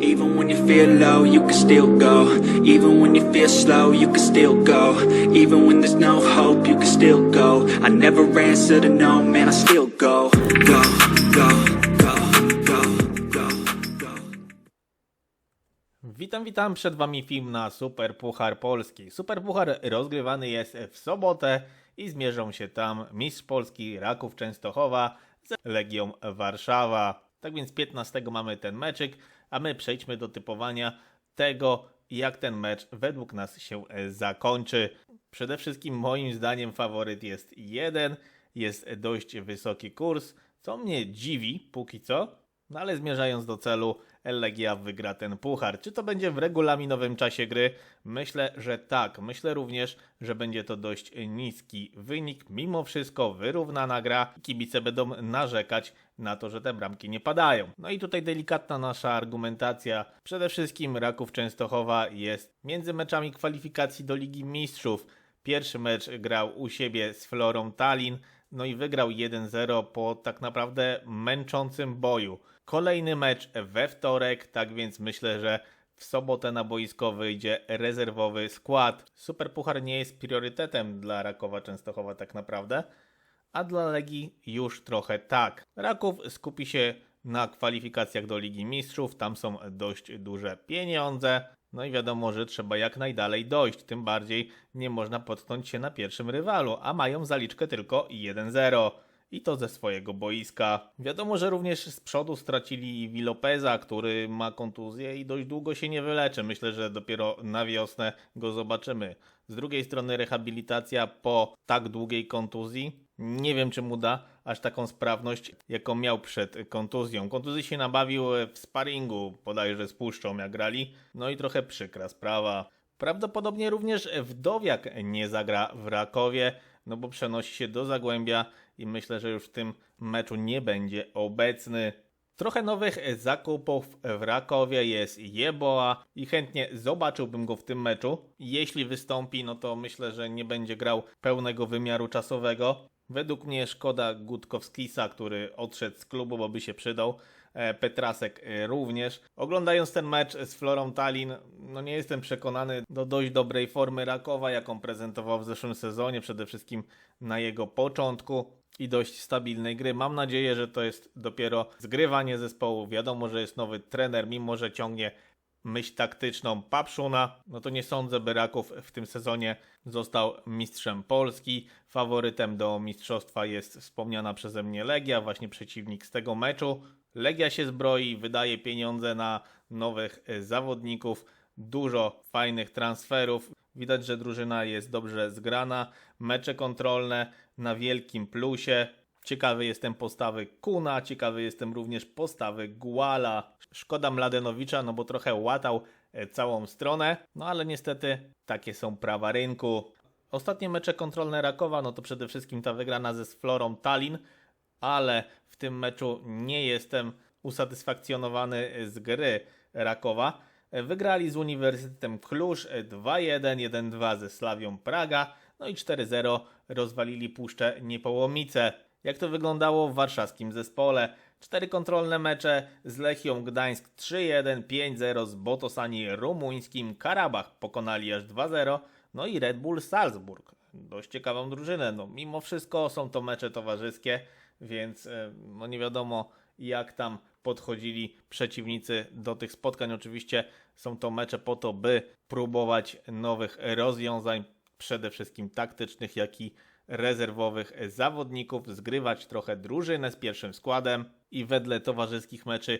Even when you feel low, you can still go. Even when you feel slow, you can still go. Even when there's no hope, you can still go. I never answer to no, man, I still go. Go, go, go, go, go, go. Witam, witam, przed Wami film na Super Puchar Polski. Super Puchar rozgrywany jest w sobotę i zmierzą się tam mistrz Polski Raków Częstochowa z Legią Warszawa. Tak więc 15 mamy ten meczyk, a my przejdźmy do typowania tego, jak ten mecz według nas się e, zakończy. Przede wszystkim moim zdaniem faworyt jest jeden, jest dość wysoki kurs, co mnie dziwi póki co, no ale zmierzając do celu, Legia wygra ten puchar. Czy to będzie w regulaminowym czasie gry? Myślę, że tak. Myślę również, że będzie to dość niski wynik. Mimo wszystko wyrównana gra. Kibice będą narzekać na to, że te bramki nie padają. No i tutaj delikatna nasza argumentacja. Przede wszystkim Raków Częstochowa jest między meczami kwalifikacji do Ligi Mistrzów. Pierwszy mecz grał u siebie z Florą Tallinn, no i wygrał 1-0 po tak naprawdę męczącym boju. Kolejny mecz we wtorek, tak więc myślę, że w sobotę na boisko wyjdzie rezerwowy skład. Superpuchar nie jest priorytetem dla Rakowa Częstochowa tak naprawdę, a dla Legii już trochę tak. Raków skupi się na kwalifikacjach do Ligi Mistrzów, tam są dość duże pieniądze. No i wiadomo, że trzeba jak najdalej dojść, tym bardziej nie można potknąć się na pierwszym rywalu, a mają zaliczkę tylko 1-0 i to ze swojego boiska. Wiadomo, że również z przodu stracili Wilopeza, który ma kontuzję i dość długo się nie wyleczy. Myślę, że dopiero na wiosnę go zobaczymy. Z drugiej strony rehabilitacja po tak długiej kontuzji. Nie wiem, czy mu da aż taką sprawność, jaką miał przed kontuzją. Kontuzji się nabawił w sparingu, bodajże z Puszczą, jak grali. No i trochę przykra sprawa. Prawdopodobnie również Wdowiak nie zagra w Rakowie, no bo przenosi się do Zagłębia i myślę, że już w tym meczu nie będzie obecny. Trochę nowych zakupów w Rakowie jest Jeboa i chętnie zobaczyłbym go w tym meczu. Jeśli wystąpi, no to myślę, że nie będzie grał pełnego wymiaru czasowego. Według mnie szkoda Gutkowskisa, który odszedł z klubu, bo by się przydał. E, Petrasek e, również. Oglądając ten mecz z Florą Tallinn, no nie jestem przekonany do dość dobrej formy Rakowa, jaką prezentował w zeszłym sezonie, przede wszystkim na jego początku i dość stabilnej gry. Mam nadzieję, że to jest dopiero zgrywanie zespołu. Wiadomo, że jest nowy trener, mimo że ciągnie myśl taktyczną Papszuna, no to nie sądzę, by Raków w tym sezonie został mistrzem Polski. Faworytem do mistrzostwa jest wspomniana przeze mnie Legia, właśnie przeciwnik z tego meczu. Legia się zbroi, wydaje pieniądze na nowych e, zawodników, dużo fajnych transferów. Widać, że drużyna jest dobrze zgrana. Mecze kontrolne na wielkim plusie. Ciekawy jestem postawy Kuna, ciekawy jestem również postawy Guala. Szkoda Mladenowicza, no bo trochę łatał e, całą stronę, no ale niestety takie są prawa rynku. Ostatnie mecze kontrolne Rakowa, no to przede wszystkim ta wygrana ze Florą Tallinn, ale w tym meczu nie jestem usatysfakcjonowany z gry Rakowa. Wygrali z Uniwersytetem Kluż 2-1, 1-2 ze Slawią Praga, no i 4-0 rozwalili Puszczę Niepołomice. Jak to wyglądało w warszawskim zespole? Cztery kontrolne mecze z Lechią Gdańsk 3-1, 5-0 z Botosani rumuńskim, Karabach pokonali aż 2-0, no i Red Bull Salzburg. Dość ciekawą drużynę. No, mimo wszystko są to mecze towarzyskie, więc e, no nie wiadomo jak tam podchodzili przeciwnicy do tych spotkań. Oczywiście są to mecze po to, by próbować nowych rozwiązań, przede wszystkim taktycznych, jak i rezerwowych zawodników, zgrywać trochę drużynę z pierwszym składem i wedle towarzyskich meczy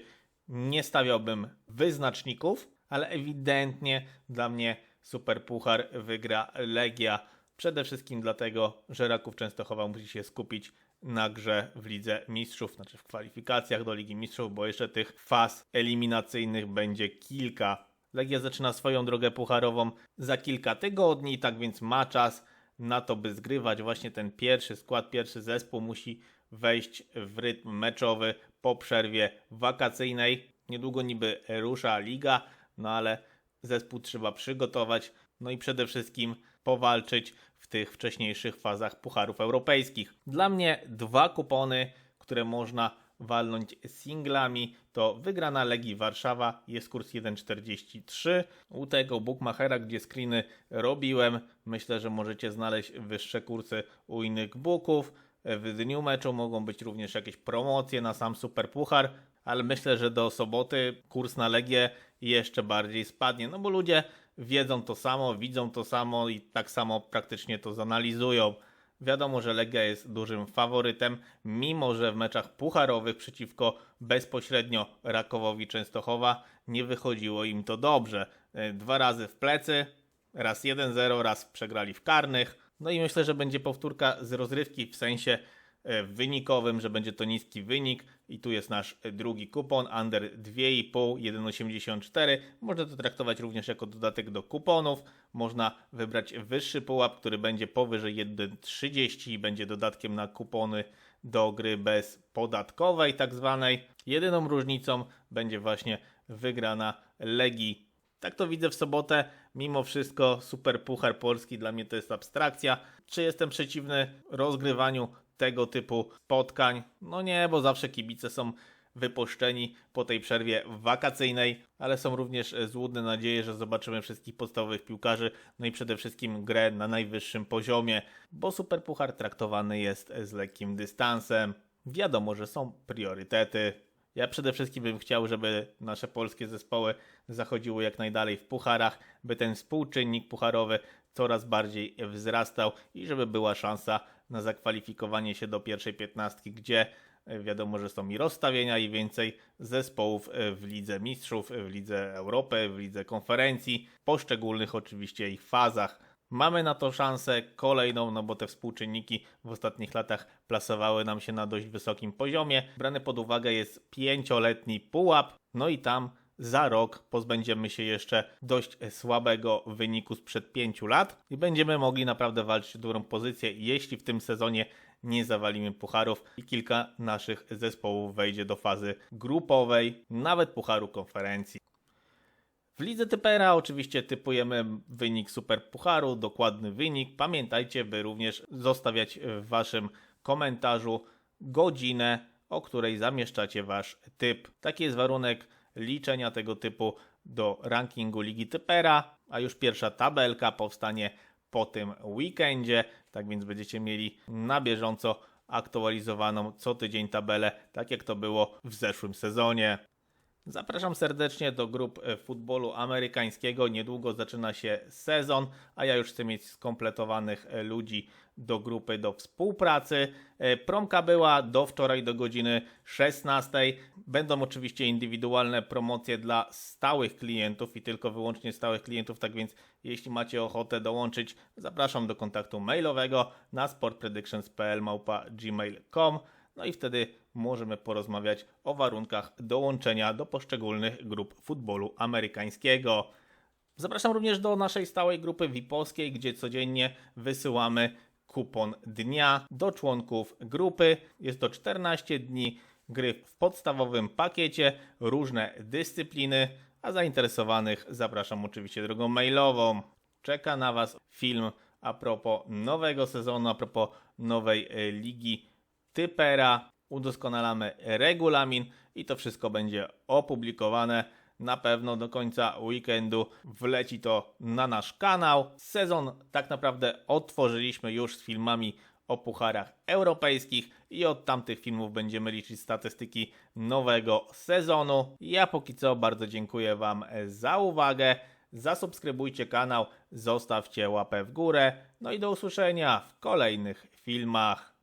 nie stawiałbym wyznaczników, ale ewidentnie dla mnie Super Puchar wygra Legia. Przede wszystkim dlatego, że Raków Częstochowa musi się skupić na grze w Lidze Mistrzów, znaczy w kwalifikacjach do Ligi Mistrzów, bo jeszcze tych faz eliminacyjnych będzie kilka. Legia zaczyna swoją drogę pucharową za kilka tygodni, tak więc ma czas na to, by zgrywać właśnie ten pierwszy skład, pierwszy zespół musi wejść w rytm meczowy po przerwie wakacyjnej. Niedługo niby rusza liga, no ale zespół trzeba przygotować, no i przede wszystkim powalczyć w tych wcześniejszych fazach pucharów europejskich. Dla mnie dwa kupony, które można walnąć singlami, to wygrana Legii Warszawa jest kurs 1,43. U tego bookmachera, gdzie screeny robiłem, myślę, że możecie znaleźć wyższe kursy u innych booków. W dniu meczu mogą być również jakieś promocje na sam Super Puchar, ale myślę, że do soboty kurs na Legię jeszcze bardziej spadnie, no bo ludzie wiedzą to samo, widzą to samo i tak samo praktycznie to zanalizują. Wiadomo, że Legia jest dużym faworytem, mimo że w meczach pucharowych przeciwko bezpośrednio Rakowowi Częstochowa nie wychodziło im to dobrze. E, Dwa razy w plecy, raz 1-0, raz przegrali w karnych. No i myślę, że będzie powtórka z rozrywki w sensie wynikowym, że będzie to niski wynik i tu jest nasz e, drugi kupon, under 2,5, 1,84. Można to traktować również jako dodatek do kuponów. Można wybrać wyższy pułap, który będzie powyżej 1,30 i będzie dodatkiem na kupony do gry bezpodatkowej tak zwanej. Jedyną różnicą będzie właśnie wygrana Legii tak to widzę w sobotę. Mimo wszystko Super Puchar Polski dla mnie to jest abstrakcja. Czy jestem przeciwny rozgrywaniu tego typu spotkań? No nie, bo zawsze kibice są wypuszczeni po tej przerwie wakacyjnej, ale są również złudne nadzieje, że zobaczymy wszystkich podstawowych piłkarzy, no i przede wszystkim grę na najwyższym poziomie, bo Super Puchar traktowany jest z lekkim dystansem. Wiadomo, że są priorytety, ja przede wszystkim bym chciał, żeby nasze polskie zespoły zachodziły jak najdalej w pucharach, by ten współczynnik pucharowy coraz bardziej wzrastał i żeby była szansa na zakwalifikowanie się do pierwszej piętnastki, gdzie e, wiadomo, że są i rozstawienia i więcej zespołów e, w Lidze Mistrzów, w Lidze Europy, w Lidze Konferencji, poszczególnych oczywiście ich fazach. Mamy na to szansę kolejną, no bo te współczynniki w ostatnich latach plasowały nam się na dość wysokim poziomie. Brany pod uwagę jest pięcioletni pułap, no i tam za rok pozbędziemy się jeszcze dość słabego wyniku sprzed pięciu lat i będziemy mogli naprawdę walczyć o dobrą pozycję, jeśli w tym sezonie nie zawalimy pucharów i kilka naszych zespołów wejdzie do fazy grupowej, nawet pucharu konferencji. W lidze typera oczywiście typujemy wynik Super Pucharu, dokładny wynik. Pamiętajcie, by również zostawiać w waszym komentarzu godzinę, o której zamieszczacie wasz typ. Taki jest warunek liczenia tego typu do rankingu ligi typera, a już pierwsza tabelka powstanie po tym weekendzie, tak więc będziecie mieli na bieżąco aktualizowaną co tydzień tabelę, tak jak to było w zeszłym sezonie. Zapraszam serdecznie do grup e, futbolu amerykańskiego. Niedługo zaczyna się sezon, a ja już chcę mieć skompletowanych e, ludzi do grupy do współpracy. E, Promka była do wczoraj do godziny 16. Będą oczywiście indywidualne promocje dla stałych klientów i tylko wyłącznie stałych klientów, tak więc jeśli macie ochotę dołączyć, zapraszam do kontaktu mailowego na sportpredictions.pl gmail.com no i wtedy możemy porozmawiać o warunkach dołączenia do poszczególnych grup futbolu amerykańskiego. Zapraszam również do naszej stałej grupy VIP-owskiej, gdzie codziennie wysyłamy kupon dnia do członków grupy. Jest to 14 dni gry w podstawowym pakiecie, różne dyscypliny, a zainteresowanych zapraszam oczywiście drogą mailową. Czeka na Was film a propos nowego sezonu, a propos nowej e, ligi typera, udoskonalamy regulamin i to wszystko będzie opublikowane. Na pewno do końca weekendu wleci to na nasz kanał. Sezon tak naprawdę otworzyliśmy już z filmami o pucharach europejskich i od tamtych filmów będziemy liczyć statystyki nowego sezonu. Ja póki co bardzo dziękuję Wam za uwagę. Zasubskrybujcie kanał, zostawcie łapę w górę. No i do usłyszenia w kolejnych filmach.